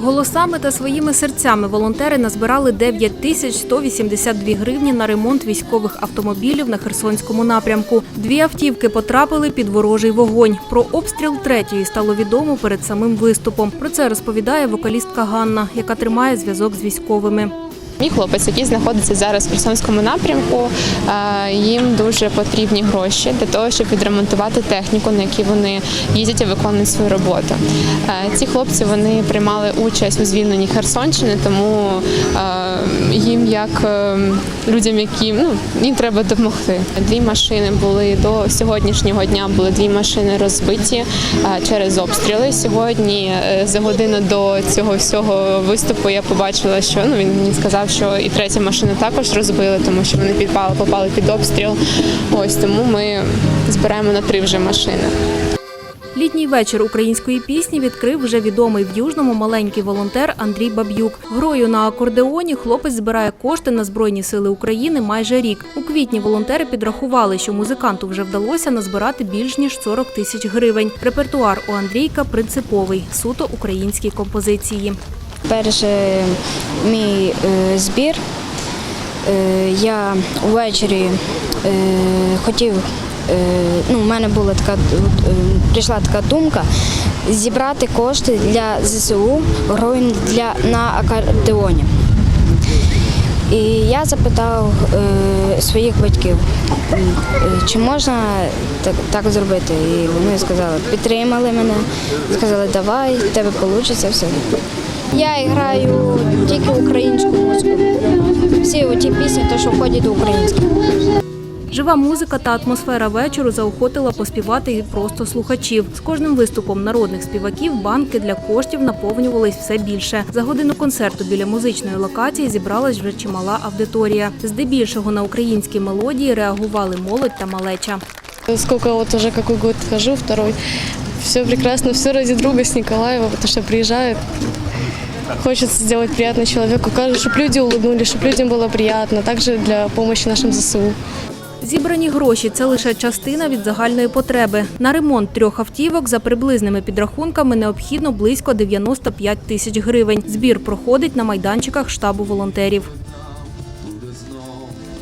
Голосами та своїми серцями волонтери назбирали 9 тисяч 182 гривні на ремонт військових автомобілів на Херсонському напрямку. Дві автівки потрапили під ворожий вогонь. Про обстріл третьої стало відомо перед самим виступом. Про це розповідає вокалістка Ганна, яка тримає зв'язок з військовими. Мій хлопець, який знаходиться зараз в Херсонському напрямку, е, їм дуже потрібні гроші для того, щоб відремонтувати техніку, на якій вони їздять і виконують свою роботу. Е, Ці хлопці вони приймали участь у звільненні Херсонщини, тому е, їм, як е, людям, які ну їм треба допомогти. Дві машини були до сьогоднішнього дня. Були дві машини розбиті е, через обстріли. Сьогодні е, за годину до цього всього виступу я побачила, що ну він мені сказав, що і третя машина також розбили, тому що вони підпали, попали під обстріл. Ось тому ми збираємо на три вже машини. Літній вечір української пісні відкрив вже відомий в Южному маленький волонтер Андрій Баб'юк. Грою на акордеоні хлопець збирає кошти на Збройні сили України майже рік. У квітні волонтери підрахували, що музиканту вже вдалося назбирати більш ніж 40 тисяч гривень. Репертуар у Андрійка принциповий, суто українські композиції. Перший мій е, збір. Е, я ввечері е, хотів, ну, в мене була така, е, прийшла така думка зібрати кошти для ЗСУ грою для, на акордеоні. І я запитав е, своїх батьків, е, чи можна так, так зробити. І вони сказали, підтримали мене, сказали, давай, в тебе вийде все. Я граю тільки українську музику. Всі ті пісні, то, що входять до українських. Жива музика та атмосфера вечору заохотила поспівати і просто слухачів. З кожним виступом народних співаків банки для коштів наповнювались все більше. За годину концерту біля музичної локації зібралась вже чимала аудиторія. Здебільшого на українські мелодії реагували молодь та малеча. Сколько вот уже какой год хожу, второй. Все прекрасно, все ради друга с Николаева, потому что приезжает. Хочется сделать приятно человеку, чтобы люди улыбнулись, чтобы людям было приятно. Также для помощи нашим ЗСУ. Зібрані гроші це лише частина від загальної потреби. На ремонт трьох автівок за приблизними підрахунками необхідно близько 95 тисяч гривень. Збір проходить на майданчиках штабу волонтерів.